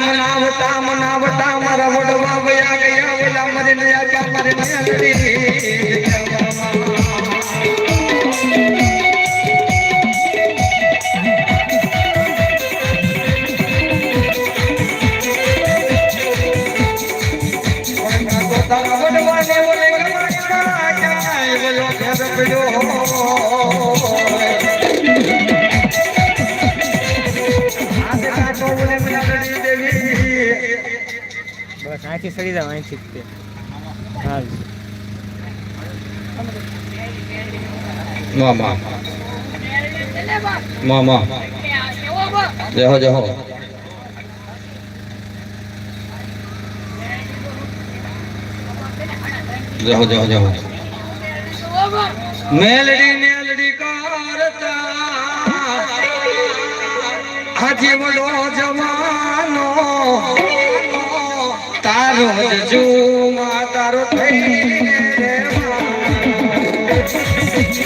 મનાવતા મનાવતા મારા વડવા ગયા ગયા. ઓલા મરે નયા ક્યાં મારે નયા ઓલે બસ કાંઈથી સડી જાવ અહીંથી જ તે. હાલ. કરતા. હજી વડો જવાનો તારો જ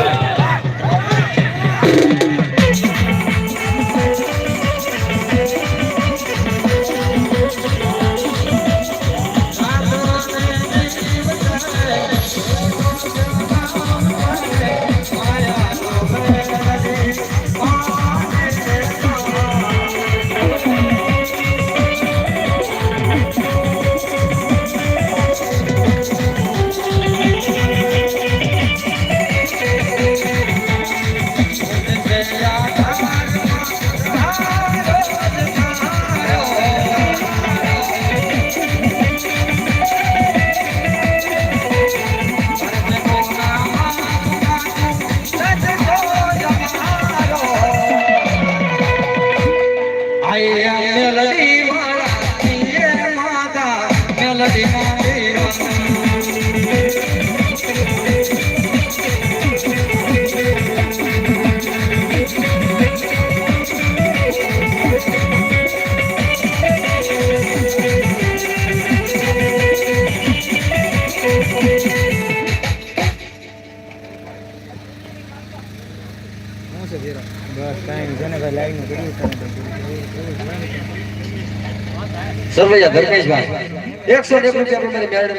સર્વૈયા ધર્મેશભાઈ એકસો એક રૂપિયા પર મારી મેરડી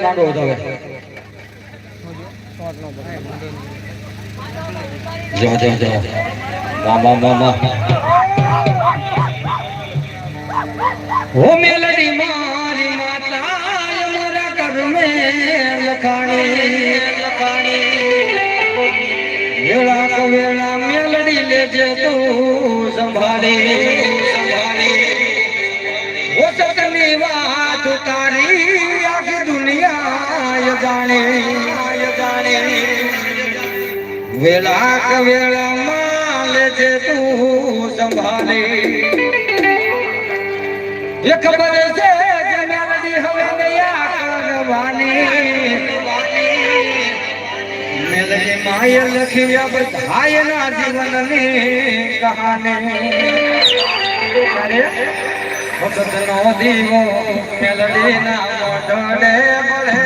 જા જા જા. વા વા વા વા ઓ મેલડી મારી માતા મારા ઘર મે લખાણી. લખાણી વેળા કવેળા વેળા મેલડી લેજે તું સંભાળી. સંભાળી ઓ સતની વાત તારી આખી દુનિયા જાણે. જાણે વેળા ક વેળા માં લેજે તું સંભાળે. એ ખબર છે મેલડી હવે ગયા કરવાની. મેલડી માય લખી અબ થાય જીવનની કહાની. અરે વખત નો દીવો મેલડી ના મોઢે મળે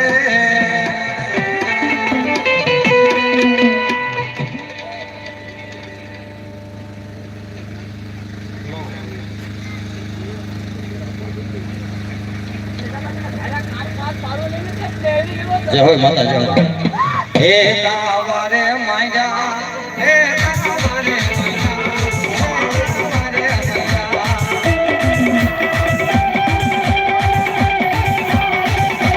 જય હો કાવરે